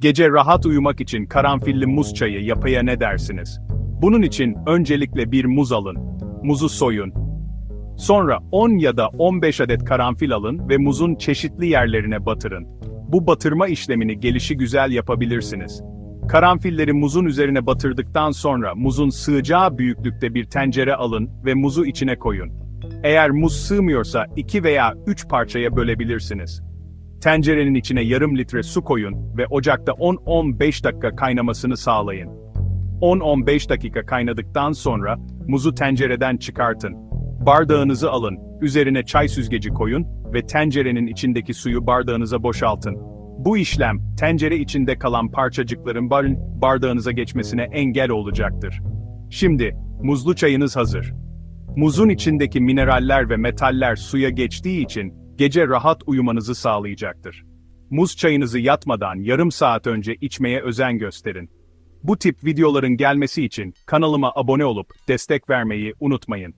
Gece rahat uyumak için karanfilli muz çayı yapaya ne dersiniz? Bunun için öncelikle bir muz alın. Muzu soyun. Sonra 10 ya da 15 adet karanfil alın ve muzun çeşitli yerlerine batırın. Bu batırma işlemini gelişi güzel yapabilirsiniz. Karanfilleri muzun üzerine batırdıktan sonra muzun sığacağı büyüklükte bir tencere alın ve muzu içine koyun. Eğer muz sığmıyorsa 2 veya 3 parçaya bölebilirsiniz. Tencerenin içine yarım litre su koyun ve ocakta 10-15 dakika kaynamasını sağlayın. 10-15 dakika kaynadıktan sonra muzu tencereden çıkartın. Bardağınızı alın, üzerine çay süzgeci koyun ve tencerenin içindeki suyu bardağınıza boşaltın. Bu işlem, tencere içinde kalan parçacıkların bar- bardağınıza geçmesine engel olacaktır. Şimdi, muzlu çayınız hazır. Muzun içindeki mineraller ve metaller suya geçtiği için gece rahat uyumanızı sağlayacaktır. Muz çayınızı yatmadan yarım saat önce içmeye özen gösterin. Bu tip videoların gelmesi için kanalıma abone olup destek vermeyi unutmayın.